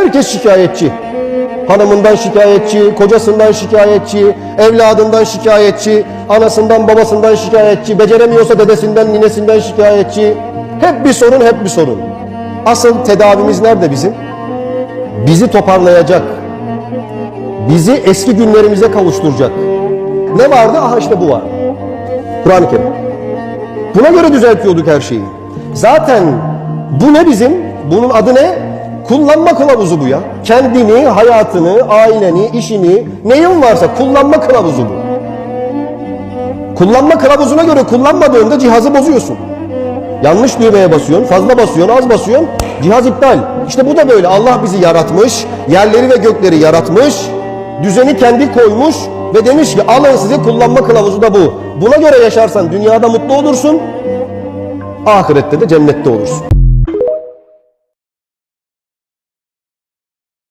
Herkes şikayetçi. Hanımından şikayetçi, kocasından şikayetçi, evladından şikayetçi, anasından babasından şikayetçi, beceremiyorsa dedesinden ninesinden şikayetçi. Hep bir sorun, hep bir sorun. Asıl tedavimiz nerede bizim? Bizi toparlayacak, bizi eski günlerimize kavuşturacak. Ne vardı? Aha işte bu var. Kur'an-ı Kerim. Buna göre düzeltiyorduk her şeyi. Zaten bu ne bizim? Bunun adı ne? Kullanma kılavuzu bu ya. Kendini, hayatını, aileni, işini, neyin varsa kullanma kılavuzu bu. Kullanma kılavuzuna göre kullanmadığında cihazı bozuyorsun. Yanlış düğmeye basıyorsun, fazla basıyorsun, az basıyorsun, cihaz iptal. İşte bu da böyle. Allah bizi yaratmış, yerleri ve gökleri yaratmış, düzeni kendi koymuş ve demiş ki alın size kullanma kılavuzu da bu. Buna göre yaşarsan dünyada mutlu olursun, ahirette de cennette olursun.